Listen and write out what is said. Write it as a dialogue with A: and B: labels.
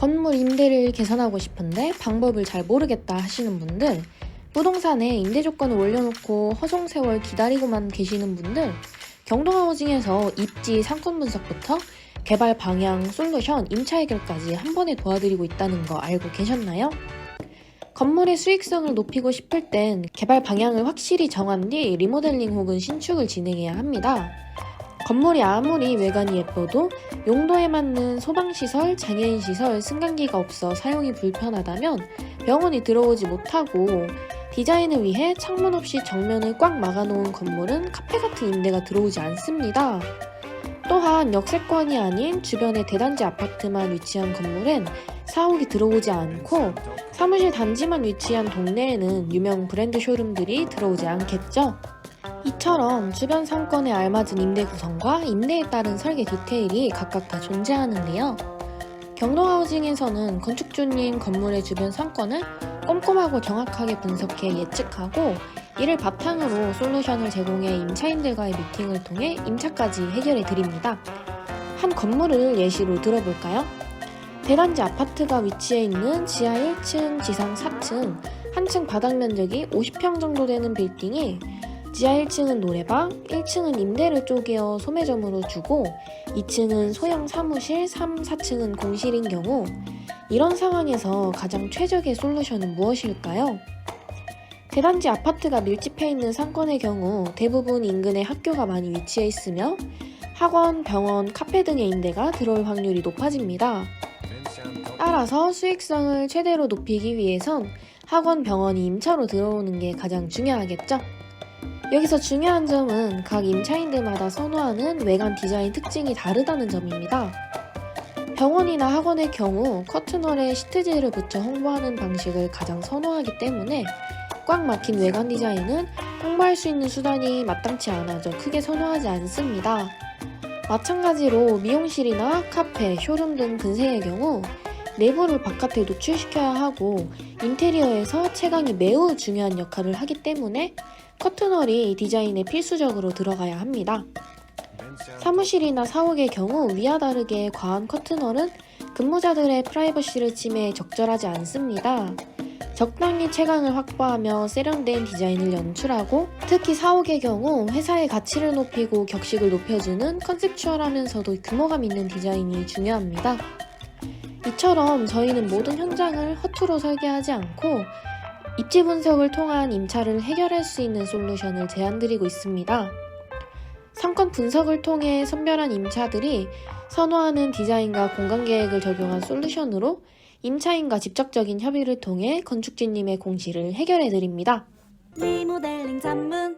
A: 건물 임대를 개선하고 싶은데 방법을 잘 모르겠다 하시는 분들, 부동산에 임대 조건을 올려놓고 허송 세월 기다리고만 계시는 분들, 경동하우징에서 입지 상권 분석부터 개발 방향, 솔루션, 임차 해결까지 한 번에 도와드리고 있다는 거 알고 계셨나요? 건물의 수익성을 높이고 싶을 땐 개발 방향을 확실히 정한 뒤 리모델링 혹은 신축을 진행해야 합니다. 건물이 아무리 외관이 예뻐도 용도에 맞는 소방시설, 장애인시설, 승강기가 없어 사용이 불편하다면 병원이 들어오지 못하고 디자인을 위해 창문 없이 정면을 꽉 막아놓은 건물은 카페 같은 임대가 들어오지 않습니다. 또한 역세권이 아닌 주변의 대단지 아파트만 위치한 건물엔 사옥이 들어오지 않고 사무실 단지만 위치한 동네에는 유명 브랜드 쇼룸들이 들어오지 않겠죠. 이처럼 주변 상권에 알맞은 임대 구성과 임대에 따른 설계 디테일이 각각 다 존재하는데요. 경동하우징에서는 건축주님 건물의 주변 상권을 꼼꼼하고 정확하게 분석해 예측하고 이를 바탕으로 솔루션을 제공해 임차인들과의 미팅을 통해 임차까지 해결해 드립니다. 한 건물을 예시로 들어볼까요? 대단지 아파트가 위치해 있는 지하 1층, 지상 4층, 한층 바닥 면적이 50평 정도 되는 빌딩이 지하 1층은 노래방, 1층은 임대를 쪼개어 소매점으로 주고 2층은 소형 사무실, 3, 4층은 공실인 경우 이런 상황에서 가장 최적의 솔루션은 무엇일까요? 대단지 아파트가 밀집해 있는 상권의 경우 대부분 인근에 학교가 많이 위치해 있으며 학원, 병원, 카페 등의 임대가 들어올 확률이 높아집니다. 따라서 수익성을 최대로 높이기 위해선 학원, 병원이 임차로 들어오는 게 가장 중요하겠죠? 여기서 중요한 점은 각 임차인들마다 선호하는 외관 디자인 특징이 다르다는 점입니다. 병원이나 학원의 경우 커튼월에 시트지를 붙여 홍보하는 방식을 가장 선호하기 때문에 꽉 막힌 외관 디자인은 홍보할 수 있는 수단이 마땅치 않아서 크게 선호하지 않습니다. 마찬가지로 미용실이나 카페, 쇼룸 등 근세의 경우 내부를 바깥에 노출시켜야 하고 인테리어에서 채광이 매우 중요한 역할을 하기 때문에 커튼월이 디자인에 필수적으로 들어가야 합니다. 사무실이나 사옥의 경우 위와 다르게 과한 커튼월은 근무자들의 프라이버시를 침해해 적절하지 않습니다. 적당히 채광을 확보하며 세련된 디자인을 연출하고 특히 사옥의 경우 회사의 가치를 높이고 격식을 높여주는 컨셉추얼하면서도 규모감 있는 디자인이 중요합니다. 이처럼 저희는 모든 현장을 허투루 설계하지 않고 입지 분석을 통한 임차를 해결할 수 있는 솔루션을 제안드리고 있습니다. 상권 분석을 통해 선별한 임차들이 선호하는 디자인과 공간 계획을 적용한 솔루션으로 임차인과 직접적인 협의를 통해 건축주님의 공시를 해결해 드립니다.
B: 리모델링 전문